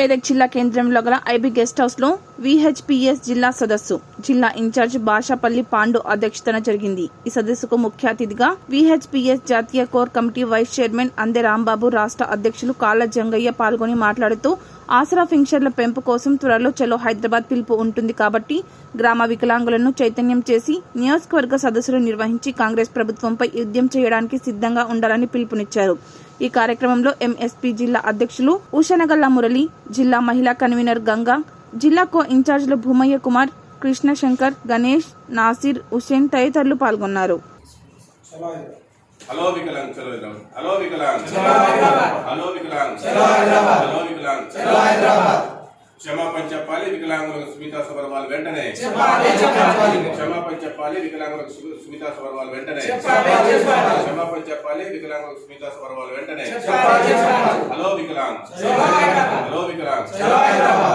సిద్దిపేట జిల్లా కేంద్రంలో గల ఐబీ గెస్ట్ హౌస్లో విహెచ్పిఎస్ జిల్లా సదస్సు. జిల్లా ఇన్ఛార్జ్ భాషాపల్లి పాండు అధ్యక్షతన జరిగింది. ఈ సదస్సుకు ముఖ్య అతిథిగా విహెచ్పిఎస్ జాతీయ కోర్ కమిటీ వైస్ చైర్మన్ అందే రాంబాబు రాష్ట్ర అధ్యక్షులు కాళ్ళ జంగయ్య పాల్గొని మాట్లాడుతూ ఆసరా ఫింక్షన్ల పెంపు కోసం త్వరలో చలో హైదరాబాద్ పిలుపు ఉంటుంది కాబట్టి గ్రామ వికలాంగులను చైతన్యం చేసి నియోజకవర్గ సదస్సులు నిర్వహించి కాంగ్రెస్ ప్రభుత్వంపై యుద్ధం చేయడానికి సిద్ధంగా ఉండాలని పిలుపునిచ్చారు. ఈ కార్యక్రమంలో ఎంఎస్పీ జిల్లా అధ్యక్షులు ఉషనగల్ల మురళి జిల్లా మహిళా కన్వీనర్ గంగా జిల్లా కో ఇన్ఛార్జీలు భూమయ్య కుమార్ కృష్ణశంకర్ గణేష్ నాసిర్ హుసేన్ తదితరులు పాల్గొన్నారు. హలో వికలాంగ్ చలో హలో వికలాంగ్ హలో వికలాంగ్ హలో వికలాంగ్ క్షమాపణ చెప్పాలి వికలాంగులకు సునీతా సబర్వాల్ వెంటనే. క్షమాపణ చెప్పాలి వికలాంగులకు సు- సునీతా సబర్వాల్ వెంటనే. క్షమాపణ చెప్పాలి వికలాంగులకు సునీతా సబర్వాల్ వెంటనే. హలో వికలాంగ్. హలో వికలాంగ్. హలో వికలాంగ్